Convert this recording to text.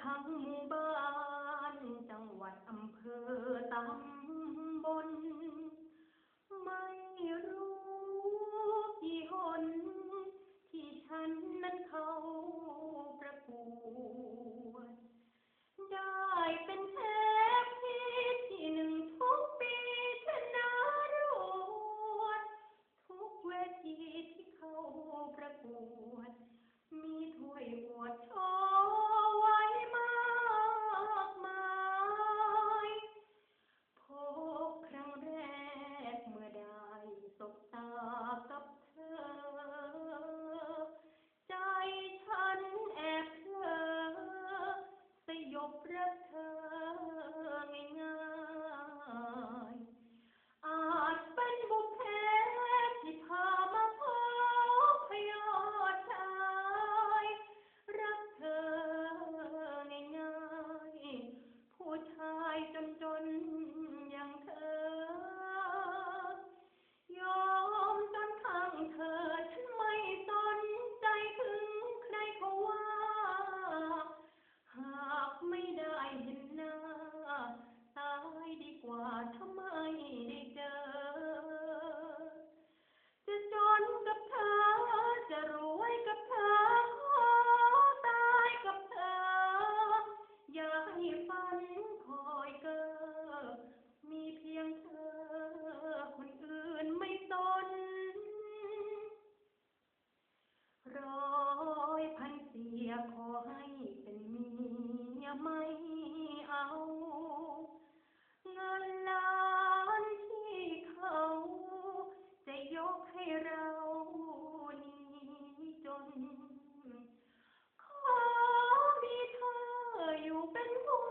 ทั้งหมู่บ้านจังหวัดอำเภอตำบลไม่รู้กี่คนที่ฉันนั้นเขาประกวดได้เป็นแชมป์ที่หนึ่งทุกปีชนะรวดทุกเวทีที่เขาประกวดมีถ้วยอวด thank you ขอให้เป็นเมียไม่เอาเงินล้านที่เขาจะยกให้เรานี้จน ขอมีเธออยู่เป็นผู้